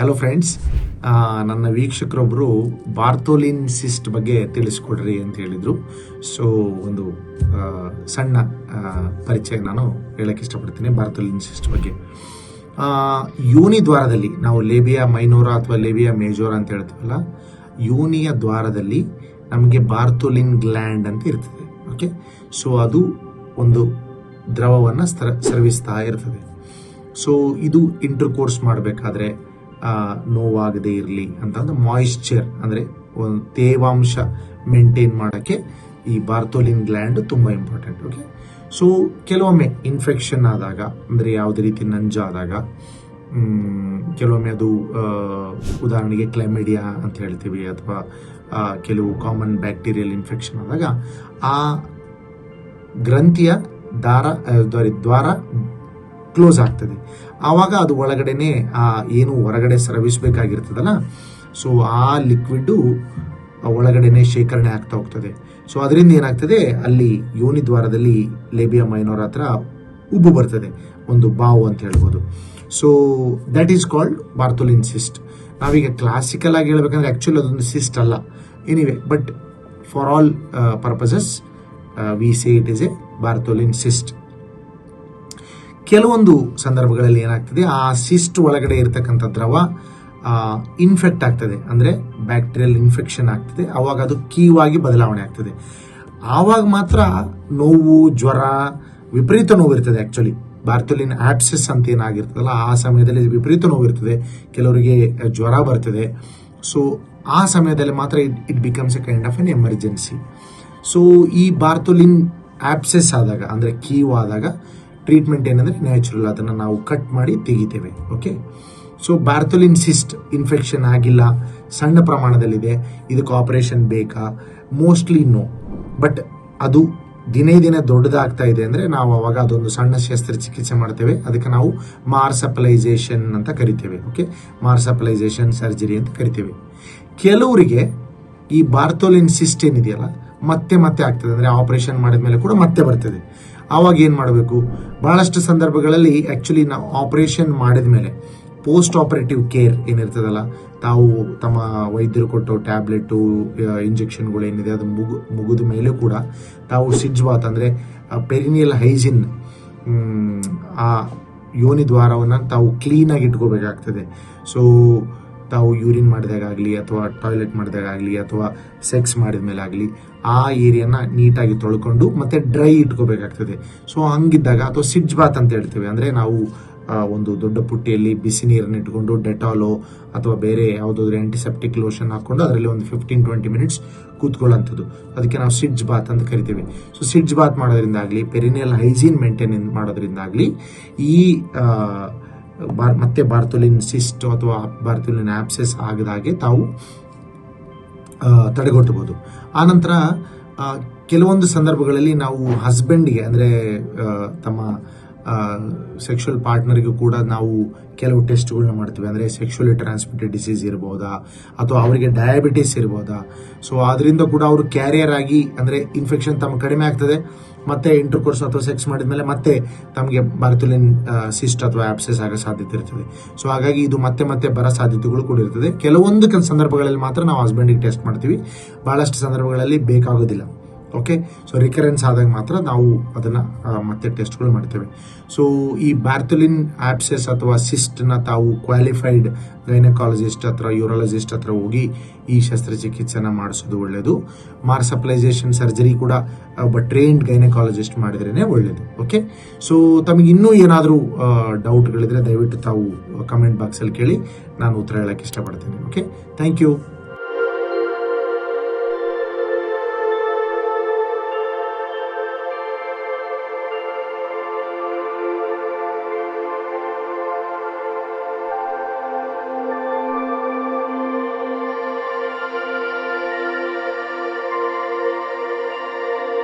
Hello friends ನನ್ನ ವೀಕ್ಷಕರೊಬ್ಬರು ಬಾರ್ತೋಲಿನ್ cyst ಬಗ್ಗೆ ತಿಳಿಸ್ಕೊಡ್ರಿ ಅಂತ ಹೇಳಿದರು. ಸೊ ಒಂದು ಸಣ್ಣ ಪರಿಚಯ ನಾನು ಹೇಳಕ್ಕೆ ಇಷ್ಟಪಡ್ತೀನಿ ಬಾರ್ತೋಲಿನ್ ಸಿಸ್ಟ್ ಬಗ್ಗೆ. ಯೂನಿ ದ್ವಾರದಲ್ಲಿ, ನಾವು ಲೇಬಿಯಾ ಮೈನೋರಾ ಅಥವಾ ಲೇಬಿಯಾ ಮೇಜೋರಾ ಅಂತ ಹೇಳ್ತೀವಲ್ಲ, ಯೂನಿಯ ದ್ವಾರದಲ್ಲಿ ನಮಗೆ ಬಾರ್ತೋಲಿನ್ ಗ್ಲ್ಯಾಂಡ್ ಅಂತ ಇರ್ತದೆ ಓಕೆ ಸೊ ಅದು ಒಂದು ದ್ರವವನ್ನು ಸರ್ವಿಸ್ತಾ ಇರ್ತದೆ. ಸೊ ಇದು ಇಂಟರ್ ಕೋರ್ಸ್ ಮಾಡಬೇಕಾದ್ರೆ ನೋವಾಗದೇ ಇರಲಿ ಅಂತಂದ್ರೆ ಮಾಯಿಶ್ಚರ್ ಅಂದರೆ ಒಂದು ತೇವಾಂಶ ಮೇಂಟೈನ್ ಮಾಡೋಕ್ಕೆ ಈ ಬಾರ್ತೋಲಿನ್ ಗ್ಲ್ಯಾಂಡ್ ತುಂಬ ಇಂಪಾರ್ಟೆಂಟ್ ಓಕೆ ಸೊ ಕೆಲವೊಮ್ಮೆ ಇನ್ಫೆಕ್ಷನ್ ಆದಾಗ, ಅಂದರೆ ಯಾವುದೇ ರೀತಿ ನಂಜಾದಾಗ ಕೆಲವೊಮ್ಮೆ ಅದು ಉದಾಹರಣೆಗೆ ಕ್ಲೈಮಿಡಿಯಾ ಅಂತ ಹೇಳ್ತೀವಿ ಅಥವಾ ಕೆಲವು ಕಾಮನ್ ಬ್ಯಾಕ್ಟೀರಿಯಲ್ ಇನ್ಫೆಕ್ಷನ್ ಆದಾಗ ಆ ಗ್ರಂಥಿಯ ದಾರ ದ್ವಾರ ಕ್ಲೋಸ್ ಆಗ್ತದೆ. ಆವಾಗ ಅದು ಒಳಗಡೆನೆ, ಆ ಏನು ಹೊರಗಡೆ ಸ್ರವಿಸಬೇಕಾಗಿರ್ತದಲ್ಲ ಸೊ ಆ ಲಿಕ್ವಿಡ್ಡು ಒಳಗಡೆನೆ ಶೇಖರಣೆ ಆಗ್ತಾ ಹೋಗ್ತದೆ. ಸೊ ಅದರಿಂದ ಏನಾಗ್ತದೆ, ಅಲ್ಲಿ ಯೋನಿ ದ್ವಾರದಲ್ಲಿ ಲೇಬಿಯಾ ಮೈನೋರ್ ಹತ್ರ ಉಬ್ಬು ಬರ್ತದೆ, ಒಂದು ಬಾವು ಅಂತ ಹೇಳ್ಬೋದು. So that is called Bartholin cyst ನಾವೀಗ ಕ್ಲಾಸಿಕಲ್ ಆಗಿ ಹೇಳ್ಬೇಕಂದ್ರೆ ಆ್ಯಕ್ಚುಲಿ ಅದೊಂದು ಸಿಸ್ಟ್ ಅಲ್ಲ. Anyway but for all purposes we say it is a Bartholin cyst ಕೆಲವೊಂದು ಸಂದರ್ಭಗಳಲ್ಲಿ ಏನಾಗ್ತದೆ, ಆ ಸಿಸ್ಟ್ ಒಳಗಡೆ ಇರತಕ್ಕಂಥ ದ್ರವ ಇನ್ಫೆಕ್ಟ್ ಆಗ್ತದೆ. ಅಂದರೆ ಬ್ಯಾಕ್ಟೀರಿಯಲ್ ಇನ್ಫೆಕ್ಷನ್ ಆಗ್ತದೆ. ಆವಾಗ ಅದು ಕೀವಾಗಿ ಬದಲಾವಣೆ ಆಗ್ತದೆ. ಆವಾಗ ಮಾತ್ರ ನೋವು, ಜ್ವರ, ವಿಪರೀತ ನೋವು ಇರ್ತದೆ ಆ್ಯಕ್ಚುಲಿ ಬಾರ್ತೋಲಿನ್ ಆಪ್ಸೆಸ್ ಅಂತ ಏನಾಗಿರ್ತದಲ್ಲ, ಆ ಸಮಯದಲ್ಲಿ ವಿಪರೀತ ನೋವು ಇರ್ತದೆ. ಕೆಲವರಿಗೆ ಜ್ವರ ಬರ್ತದೆ. ಸೊ ಆ ಸಮಯದಲ್ಲಿ ಮಾತ್ರ it it becomes a kind of an emergency so ಈ ಬಾರ್ತೋಲಿನ್ ಆಪ್ಸೆಸ್ ಆದಾಗ, ಅಂದರೆ ಕೀವ್ ಆದಾಗ ಟ್ರೀಟ್ಮೆಂಟ್ ಏನಂದರೆ ನ್ಯಾಚುರಲ್ ಅದನ್ನು ನಾವು ಕಟ್ ಮಾಡಿ ತೆಗಿತೇವೆ okay so Bartholin cyst infection ಆಗಿಲ್ಲ, ಸಣ್ಣ ಪ್ರಮಾಣದಲ್ಲಿದೆ, ಇದಕ್ಕೆ ಆಪರೇಷನ್ ಬೇಕಾ? ಮೋಸ್ಟ್ಲಿ ನೋ ಬಟ್ ಅದು ದಿನೇ ದಿನ ದೊಡ್ಡದಾಗ್ತಾ ಇದೆ ಅಂದರೆ ನಾವು ಅವಾಗ ಅದೊಂದು ಸಣ್ಣ ಶಸ್ತ್ರಚಿಕಿತ್ಸೆ ಮಾಡ್ತೇವೆ. ಅದಕ್ಕೆ ನಾವು ಮಾರ್ಸಪ್ಲೈಸೇಷನ್ ಅಂತ ಕರಿತೇವೆ ಓಕೆ ಮಾರ್ಸಪ್ಲೈಸೇಷನ್ ಸರ್ಜರಿ ಅಂತ ಕರಿತೇವೆ. ಕೆಲವರಿಗೆ ಈ ಬಾರ್ತೋಲಿನ್ ಸಿಸ್ಟ್ ಏನಿದೆಯಲ್ಲ, ಮತ್ತೆ ಮತ್ತೆ ಆಗ್ತದೆ. ಅಂದರೆ ಆಪರೇಷನ್ ಮಾಡಿದ ಮೇಲೆ ಕೂಡ ಮತ್ತೆ ಬರ್ತದೆ. ಆವಾಗ ಏನು ಮಾಡಬೇಕು? ಬಹಳಷ್ಟು ಸಂದರ್ಭಗಳಲ್ಲಿ ಆ್ಯಕ್ಚುಲಿ ನಾವು ಆಪರೇಷನ್ ಮಾಡಿದ ಮೇಲೆ ಪೋಸ್ಟ್ ಆಪರೇಟಿವ್ ಕೇರ್ ಏನಿರ್ತದಲ್ಲ, ತಾವು ತಮ್ಮ ವೈದ್ಯರು ಕೊಟ್ಟು ಟ್ಯಾಬ್ಲೆಟು ಇಂಜೆಕ್ಷನ್ಗಳು ಏನಿದೆ, ಅದು ಮುಗು, ಮುಗಿದ ಮೇಲೆ ಕೂಡ ತಾವು ಸಿಜ್ವಾತ್ ಅಂದರೆ ಪೆರಿನಿಯಲ್ ಹೈಜಿನ್ ಆ ಯೋನಿ ದ್ವಾರವನ್ನು ತಾವು ಕ್ಲೀನಾಗಿ ಇಟ್ಕೋಬೇಕಾಗ್ತದೆ. ಸೊ ತಾವು ಯೂರಿನ್ ಮಾಡಿದಾಗಲಿ ಅಥವಾ ಟಾಯ್ಲೆಟ್ ಮಾಡಿದಾಗಲಿ ಅಥವಾ ಸೆಕ್ಸ್ ಮಾಡಿದ ಮೇಲೆ ಆಗಲಿ ಆ ಏರಿಯಾನ ನೀಟಾಗಿ ತೊಳ್ಕೊಂಡು ಮತ್ತೆ ಡ್ರೈ ಇಟ್ಕೋಬೇಕಾಗ್ತದೆ. ಸೊ, ಹಂಗಿದ್ದಾಗ ಅಥವಾ ಸಿಡ್ಜ್ ಬಾತ್ ಅಂತ ಹೇಳ್ತೇವೆ. ಅಂದರೆ ನಾವು ಒಂದು ದೊಡ್ಡ ಪುಟ್ಟಿಯಲ್ಲಿ ಬಿಸಿ ನೀರನ್ನು ಇಟ್ಕೊಂಡು ಡೆಟಾಲೋ ಅಥವಾ ಬೇರೆ ಯಾವುದಾದ್ರೂ ಆಂಟಿಸೆಪ್ಟಿಕ್ ಲೋಷನ್ ಹಾಕೊಂಡು ಅದರಲ್ಲಿ ಒಂದು ಫಿಫ್ಟೀನ್ ಟ್ವೆಂಟಿ ಮಿನಿಟ್ಸ್ ಕೂತ್ಕೊಳ್ಳೋಂಥದ್ದು. ಅದಕ್ಕೆ ನಾವು ಸಿಡ್ಜ್ ಬಾತ್ ಅಂತ ಕರಿತೀವಿ. ಸೊ, ಸಿಡ್ಜ್ ಬಾತ್ ಮಾಡೋದ್ರಿಂದಾಗಲಿ ಪೆರಿನಿಯಲ್ ಹೈಜೀನ್ ಮೇಂಟೈನ್ ಮಾಡೋದ್ರಿಂದಾಗಲಿ ಈ ಬಾರ್ ಮತ್ತೆ ಬಾರ್ತೋಲಿನ್ ಸಿಸ್ಟ್ ಅಥವಾ ಬಾರ್ತೋಲಿನ್ ಆಪ್ಸೆಸ್ ಆಗದಾಗೆ ತಾವು ಆ, ತಡೆಗಟ್ಟಬಹುದು. ಆನಂತರ ಕೆಲವೊಂದು ಸಂದರ್ಭಗಳಲ್ಲಿ ನಾವು ಹಸ್ಬೆಂಡ್ಗೆ ಅಂದರೆ ತಮ್ಮ ಸೆಕ್ಷುವಲ್ ಪಾರ್ಟ್ನರ್ಗೂ ಕೂಡ ನಾವು ಕೆಲವು ಟೆಸ್ಟ್ಗಳನ್ನ ಮಾಡ್ತೀವಿ. ಅಂದರೆ ಸೆಕ್ಷುವಲಿ ಟ್ರಾನ್ಸ್ಮಿಟೆಡ್ ಡಿಸೀಸ್ ಇರ್ಬೋದಾ? ಅಥವಾ ಅವರಿಗೆ ಡಯಾಬಿಟಿಸ್ ಇರ್ಬೋದಾ? ಸೊ ಅದರಿಂದ ಕೂಡ ಅವರು ಕ್ಯಾರಿಯರ್ ಆಗಿ, ಅಂದರೆ ಇನ್ಫೆಕ್ಷನ್ ತಮ್ಮ ಕಡಿಮೆ ಆಗ್ತದೆ. ಮತ್ತೆ ಇಂಟರ್ಕೋರ್ಸ್ ಅಥವಾ ಸೆಕ್ಸ್ ಮಾಡಿದ್ಮೇಲೆ ಮತ್ತೆ ತಮಗೆ ಬರ್ತುಲಿನ್ ಸಿಸ್ಟ್ ಅಥವಾ ಆಪ್ಸೆಸ್ ಆಗೋ ಸಾಧ್ಯತೆ ಇರ್ತದೆ. ಸೊ ಹಾಗಾಗಿ ಇದು ಮತ್ತೆ ಮತ್ತೆ ಬರೋ ಸಾಧ್ಯತೆಗಳು ಕೂಡ ಇರ್ತದೆ. ಕೆಲವೊಂದು ಕೆಲ ಸಂದರ್ಭಗಳಲ್ಲಿ ಮಾತ್ರ ನಾವು ಹಸ್ಬೆಂಡಿಗೆ ಟೆಸ್ಟ್ ಮಾಡ್ತೀವಿ. ಬಹಳಷ್ಟು ಸಂದರ್ಭಗಳಲ್ಲಿ ಬೇಕಾಗೋದಿಲ್ಲ. ಓಕೆ ಸೊ ರಿಕರೆನ್ಸ್ ಆದಾಗ ಮಾತ್ರ ನಾವು ಅದನ್ನು ಮತ್ತೆ ಟೆಸ್ಟ್ಗಳು ಮಾಡ್ತೇವೆ. ಸೊ ಈ ಬ್ಯಾರ್ಥಲಿನ್ ಆ್ಯಪ್ಸೆಸ್ ಅಥವಾ ಸಿಸ್ಟ್ನ ತಾವು ಕ್ವಾಲಿಫೈಡ್ ಗೈನಕಾಲಜಿಸ್ಟ್ ಹತ್ರ ಯೂರಾಲಜಿಸ್ಟ್ ಹತ್ರ ಹೋಗಿ ಈ ಶಸ್ತ್ರಚಿಕಿತ್ಸೆನ ಮಾಡಿಸೋದು ಒಳ್ಳೆಯದು ಮಾರ್ಸಪ್ಲೈಸೇಷನ್ ಸರ್ಜರಿ ಕೂಡ ಒಬ್ಬ ಟ್ರೈನ್ಡ್ ಗೈನಕಾಲಜಿಸ್ಟ್ ಮಾಡಿದ್ರೇ ಒಳ್ಳೆಯದು ಓಕೆ ಸೊ ತಮಗೆ ಇನ್ನೂ ಏನಾದರೂ ಡೌಟ್ಗಳಿದ್ರೆ ದಯವಿಟ್ಟು ತಾವು ಕಮೆಂಟ್ ಬಾಕ್ಸಲ್ಲಿ ಕೇಳಿ, ನಾನು ಉತ್ತರ ಹೇಳೋಕ್ಕೆ ಇಷ್ಟಪಡ್ತೇನೆ. Okay thank you